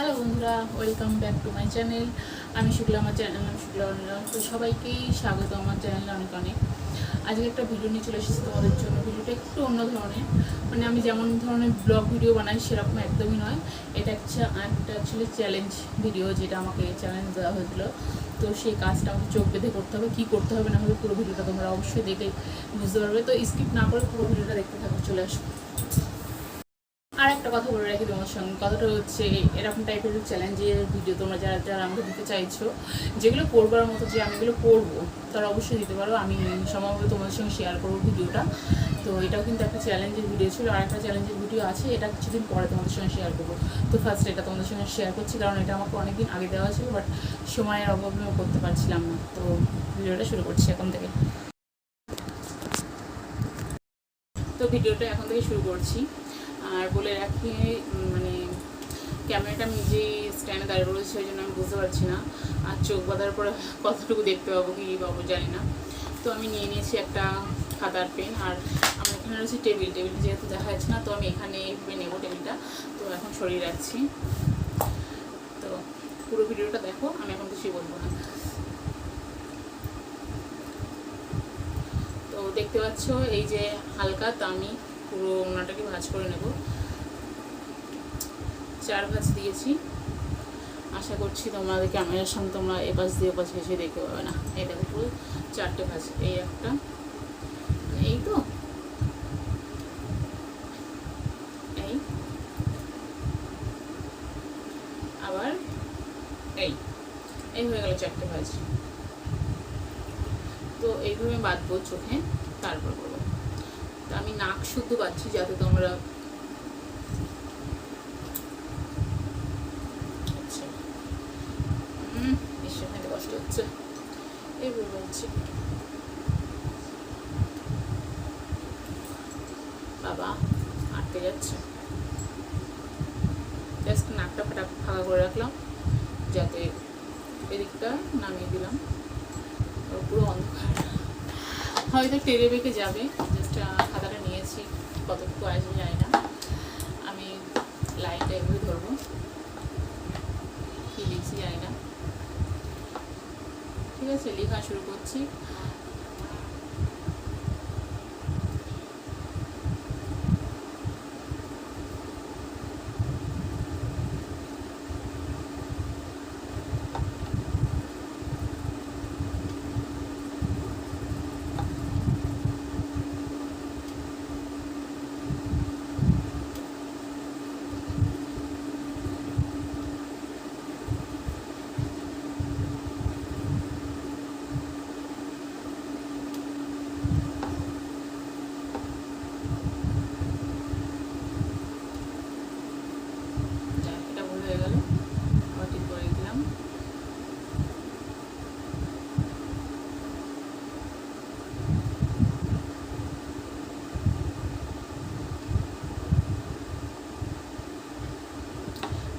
Hello বন্ধুরা welcome back to my channel আমি শুক্লা, আমার চ্যানেল নাম শুক্লা তো সবাইকেই স্বাগত আমার চ্যানেলে অনেক অনেক। আজকে একটা ভিডিও নিয়ে চলে এসেছি তোমাদের জন্য। ভিডিওটা একটু অন্য ধরনের। মানে আমি যেমন ধরনের ব্লগ ভিডিও বানাই, সেরকম একদমই নয়। এটা একটা একটা অ্যাকচুয়ালি চ্যালেঞ্জ ভিডিও যেটা আমাকে চ্যালেঞ্জ দেওয়া হয়েছিল। তো সেই কাজটা আমাকে চোখ বেঁধে করতে হবে। কী করতে হবে না হবে পুরো ভিডিওটা তোমরা অবশ্যই দেখে বুঝতে পারবে। তো স্কিপ না করে পুরো ভিডিওটা দেখতে থাকো, চলে আসো। আর একটা কথা বলে রাখি তোমার সঙ্গে। কথাটা হচ্ছে, এরকম টাইপের চ্যালেঞ্জের ভিডিও তোমরা যারা যারা আমাকে দিতে চাইছো, যেগুলো করবার মতো যে আমি এগুলো করব, তারা অবশ্যই দিতে পারো। আমি সম্ভবত তোমাদের সঙ্গে শেয়ার করব ভিডিওটা তো এটাও কিন্তু একটা চ্যালেঞ্জের ভিডিও ছিল। আর একটা চ্যালেঞ্জের ভিডিও আছে, এটা কিছুদিন পরে তোমাদের সঙ্গে শেয়ার করব। তো ফার্স্ট এটা তোমাদের সঙ্গে শেয়ার করছি, কারণ এটা আমাকে অনেকদিন আগে দেওয়া ছিল বাট সময়ের অভাবে করতে পারছিলাম না। তো ভিডিওটা শুরু করছি এখন থেকে। তো ভিডিওটা এখন থেকে শুরু করছি। আর বলে রাখি মানে ক্যামেরাটা আমি নিজেই স্ট্যান্ডে দাঁড়িয়ে রয়েছে সেই জন্য আমি বুঝতে পারছি না। আর চোখ বাঁধার পরে কতটুকু দেখতে পাবো কি পাবো জানি না। তো আমি নিয়ে নিয়েছি একটা খাতার পেন, আর আমার এখানে রয়েছে টেবিল। টেবিল যেহেতু দেখা যাচ্ছে না, তো আমি এখানে এইভাবে নেব টেবিলটা। তো এখন সরিয়ে রাখছি। তো পুরো ভিডিওটা দেখো, আমি এখন কিছুই বলব না। তো দেখতে পাচ্ছ, এই যে হালকা দামি পুরো ওনাটাকে ভাজ করে নেব। চার ভাজ দিয়েছি। আশা করছি তোমাদের ক্যামেরার সামনে তোমরা এপাশ দিয়ে এপাশ ঘেসে দেখতে পাবে না। দেখো পুরো চারটে ভাজ, এই একটা। এই তো। এই। আবার এই। এই হয়ে গেল চারটে ভাজ। তো এইভাবে বাঁধবো চোখে, তারপর আমি নাক শুদ্ধ পাচ্ছি যাতে তোমরা আচ্ছা। কষ্ট হচ্ছে। এইভাবে হচ্ছে বাবা, আটকে যাচ্ছে। জাস্ট নাকটা ফাটা ফাঁকা করে রাখলাম, যাতে এদিকটা নামিয়ে দিলাম। পুরো অন্ধকার। হয়তো টেরে বেঁকে যাবে, জাস্ট কতটুকু আসবে জানি না। আমি লাইনটা এভাবে ধরবো। কী লিখছি জানি না। ঠিক আছে, লেখা শুরু করছি যাক, এটা ভুল হয়ে গেল আবার ঠিক করে দিলাম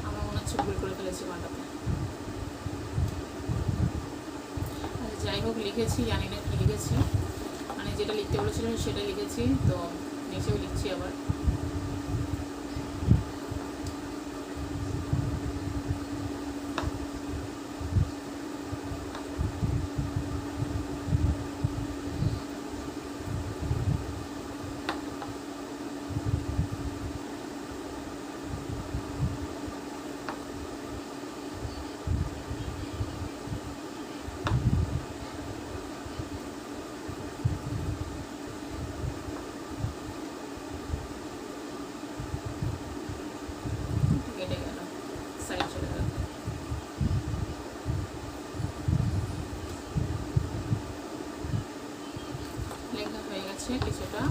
আমার মনে হচ্ছে বাঁধাতে আচ্ছা, যাই হোক লিখেছি জানি না কী লিখেছি। মানে যেটা লিখতে বলেছিলাম সেটা লিখেছি তো নিচেও লিখছি আবার কেটে গেল সাইড চলে গেল হয়ে কিছুটা।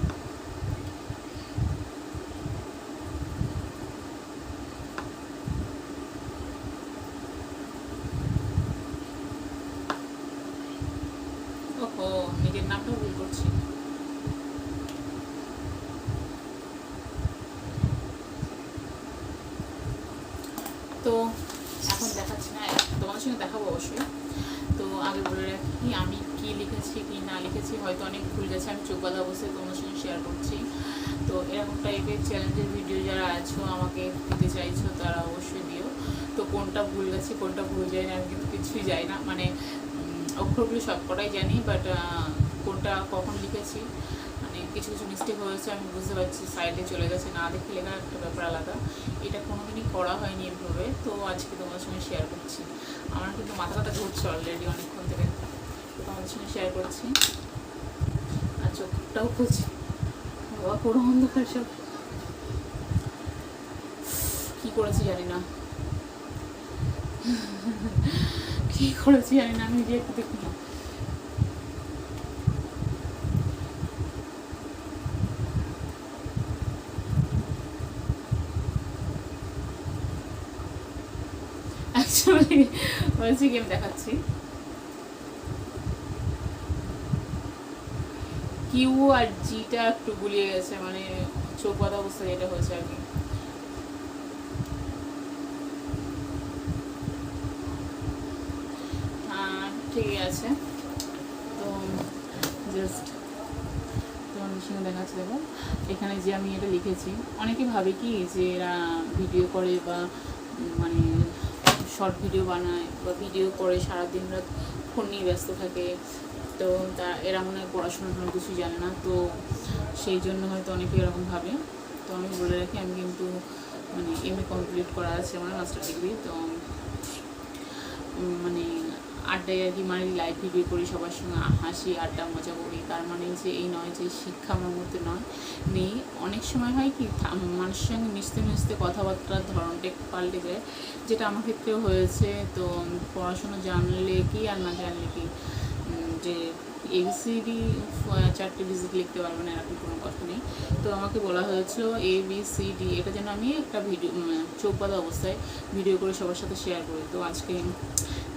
নিজের ভুল করছি। তো, এখন দেখাচ্ছি না, তোমাদের সঙ্গে দেখাবো অবশ্যই। তো আগে বলে রাখি, আমি লিখেছি কি না লিখেছি, হয়তো অনেক ভুল গেছে, আমি চোখ বাঁধা অবস্থায় তোমাদের সঙ্গে শেয়ার করছি। তো এরকম টাইপের চ্যালেঞ্জের ভিডিও যারা আছো, আমাকে দিতে চাইছো, তারা অবশ্যই দিও। তো কোনটা ভুল গেছে, কোনটা ভুল যায় না, আমি কিন্তু কিছুই যাই না। মানে অক্ষরগুলো সব কটাই জানি বাট কোনটা কখন লিখেছি মানে কিছু কিছু মিস্টেক হয়েছে, আমি বুঝতে পারছি সাইডে চলে গেছে, না দেখে লেখা একটা ব্যাপার আলাদা। এটা কোনোদিনই করা হয়নি এভাবে, তো আজকে তোমার সঙ্গে শেয়ার করছি। আমার কিন্তু মাথা ব্যথা ঘুরছে অলরেডি অনেকক্ষণ থেকে। তোমাদের সঙ্গে শেয়ার করছি। আর চোখটাও খুলছি। বাবা, পুরো অন্ধকার সব। করেছি জানি না। করেছি জানি না আমি একটু দেখি না। কি দেখাচ্ছি। কিউ আর জিটা একটু গুলিয়ে গেছে মানে চোখ বাঁধা অবস্থা যেটা হয়েছে আর কি। ঠিকই আছে। তো জাস্ট তোমাদের সঙ্গে দেখাচ্ছি দেখো। এখানে যে আমি এটা লিখেছি, অনেকে ভাবে কি যে এরা ভিডিও করে বা মানে শর্ট ভিডিও বানায় বা ভিডিও করে, সারাদিন রাত ফোন নিয়ে ব্যস্ত থাকে। তো তা এরা মনে হয় পড়াশোনা কোনো কিছু জানে না, তো সেই জন্য হয়তো অনেকে এরকম ভাবে। তো আমি বলে রাখি, আমি কিন্তু মানে এম এ কমপ্লিট করা আছে আমার মাস্টার ডিগ্রি তো মানে আড্ডায় আর কি মানে লাইফ ভিডিও করি, সবার সঙ্গে হাসি, আড্ডা, মজা করি। তার মানে যে এই নয় যে শিক্ষা আমার মধ্যে নয়, নেই। অনেক সময় হয় কি মানুষের সঙ্গে মিশতে মিশতে কথাবার্তার ধরনটা একটু পাল্টে যায়, যেটা আমার ক্ষেত্রেও হয়েছে। তো পড়াশোনা জানলে কি আর না জানলে কি? যে এবিসিডি চারটে ডিজিট লিখতে পারবে না, এরকম কোনো কথা নেই। তো আমাকে বলা হয়েছিল এ বি সি ডি এটা যেন আমি একটা ভিডিও চোখ বাঁধা অবস্থায় ভিডিও করে সবার সাথে শেয়ার করি। তো আজকে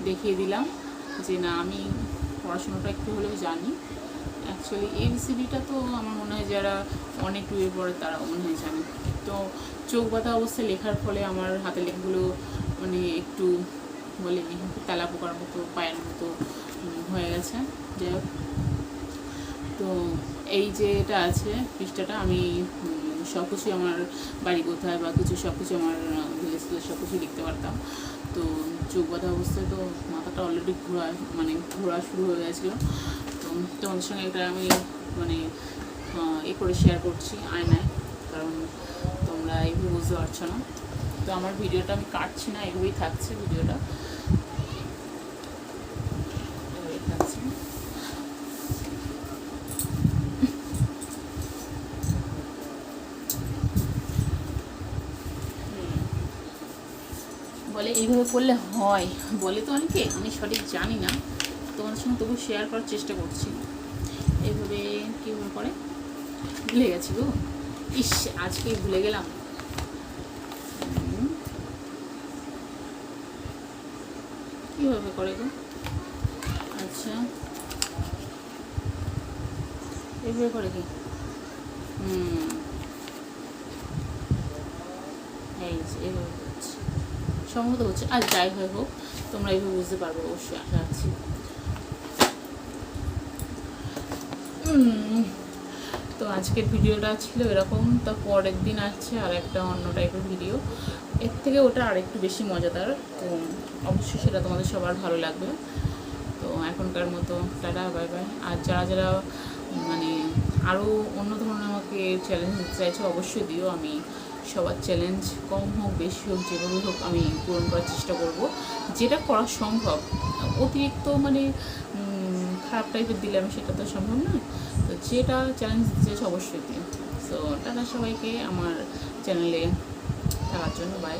দেখিয়ে দিলাম যে না, আমি পড়াশোনাটা একটু হলেও জানি। অ্যাকচুয়ালি এবিসিডিটা তো আমার মনে হয় যারা অনেক টুয়ে পড়ে তারা মনে হয় জানে। তো চোখ বাঁধা অবস্থায় লেখার ফলে আমার হাতে লেখাগুলো মানে একটু বলে তেলা পোকার মতো, পায়ের মতো হয়ে গেছে। যাই হোক। তো এই যে এটা আছে পৃষ্ঠাটা, আমি সব কিছুই আমার বাড়ি কোথায় বা কিছু সব কিছু আমার ভিলেজ সব কিছু লিখতে পারতাম। তো চোখ বাঁধা অবস্থায় তো মাথাটা অলরেডি ঘোরা মানে ঘোরা শুরু হয়ে গেছিল। তো তোমাদের সঙ্গে এটা আমি মানে এ করে শেয়ার করছি আয়নায়, কারণ তোমরা এইভাবে বুঝতে পারছ না। তো আমার ভিডিওটা আমি কাটছি না, এভাবেই থাকছে ভিডিওটা এভাবেই থাকছে হুম। বলে এইভাবে করলে হয়। বলে তো অনেকে, আমি সঠিক জানি না। তোমাদের সঙ্গে তবু শেয়ার করার চেষ্টা করছি। এইভাবে কীভাবে করে? ভুলে গেছি গো। ইস, আজকে ভুলে গেলাম। কীভাবে করে গো? আচ্ছা। এভাবে করে কি? হুম। এই এভাবে সম্ভবত হচ্ছে, আর যাই হয় হোক, তোমরা এইভাবে বুঝতে পারবে, অবশ্যই আশা আছি তো আজকের ভিডিওটা ছিল এরকম, তো পরের দিন আসছে আর একটা অন্য টাইপের ভিডিও এর থেকে ওটা আরেকটু বেশি মজাদার, তো অবশ্যই সেটা তোমাদের সবার ভালো লাগবে। তো এখনকার মতো টাটা, বাই বাই। আর যারা যারা মানে আরও অন্য ধরনের আমাকে চ্যালেঞ্জ দিতে চাইছে, অবশ্যই দিও, আমি সবার চ্যালেঞ্জ কম হোক, বেশি হোক, যেভাবে হোক আমি পূরণ করার চেষ্টা করব। যেটা করা সম্ভব, অতিরিক্ত মানে খারাপ টাইপের দিলে আমি সেটা তো সম্ভব না। তো যেটা চ্যালেঞ্জ দিতে অবশ্যই দিই তো টাটা সবাইকে, আমার চ্যানেলে থাকার জন্য বাই